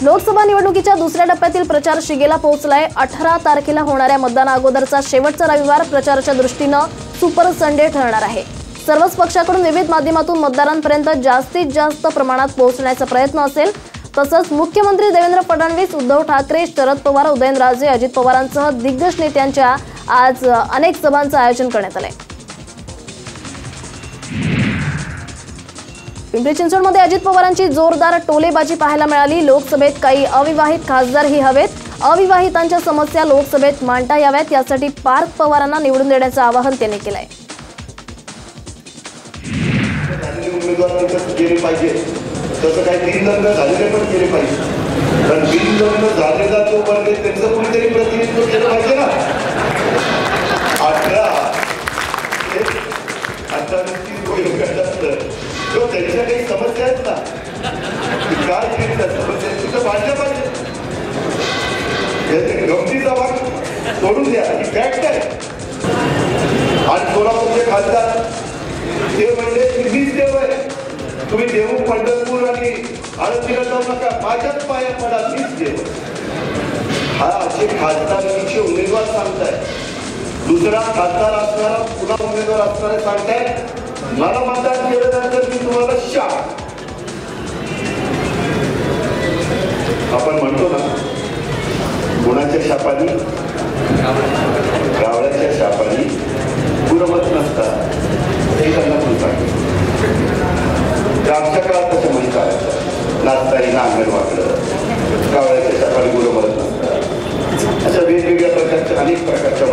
लोकसभा निवडणुकीच्या दुसऱ्या टप्प्यातील प्रचार शिगेला पोहोचलाय. अठरा तारखेला होणाऱ्या मतदाना अगोदरचा शेवटचा रविवार प्रचाराच्या दृष्टीनं सुपर संडे ठरणार आहे. सर्वच पक्षाकडून विविध माध्यमातून मतदारांपर्यंत जास्तीत जास्त प्रमाणात पोहोचण्याचा प्रयत्न असेल. तसंच मुख्यमंत्री देवेंद्र फडणवीस उद्धव ठाकरे शरद पवार उदयनराजे अजित पवारांसह दिग्गज नेत्यांच्या आज अनेक सभांचं आयोजन करण्यात आलं आहे पिंपरी चिंचवडमध्ये अजित पवारांची जोरदार टोलेबाजी पाहायला मिळाली. लोकसभेत काही अविवाहित खासदारही हवेत. अविवाहितांच्या समस्या लोकसभेत मांडता याव्यात. यासाठी पार्थ पवारांना निवडून देण्याचं आवाहन त्यांनी केलंय. उमेदवार तसं काही तीन लग्न झालेले पण केले पाहिजे. कारण तीन लग्न झालेला जो वर्ग त्यांचं कुणीतरी प्रतिनिधित्व समस्या आहेत ना की काय केली त्या समस्या तिथं मांडल्या पाहिजे याचे गमतीचा भाग सोडून द्या ही फॅक्ट आहे आणि सोलापूरचे खासदार ते म्हणले की मीच देव आहे तुम्ही देऊ पंढरपूर आणि आळंदीला जाऊ नका माझ्याच पाया पडा मीच देव हा असे खासदारकीचे उमेदवार सांगताय दुसरा खासदार असणारा पुन्हा उमेदवार असणारे सांगताय मला मतदान केलं नंतर मी तुम्हाला शाप. शापानी? गावळ्याच्या शापानी गुणवत नसतात. ते त्यांना म्हणतात आमच्या काळात तसं म्हणतात नाचताही नांगर वाटलं गावळ्याच्या शापाने गुणवत नसतात अशा वेगवेगळ्या प्रकारच्या अनेक प्रकारच्या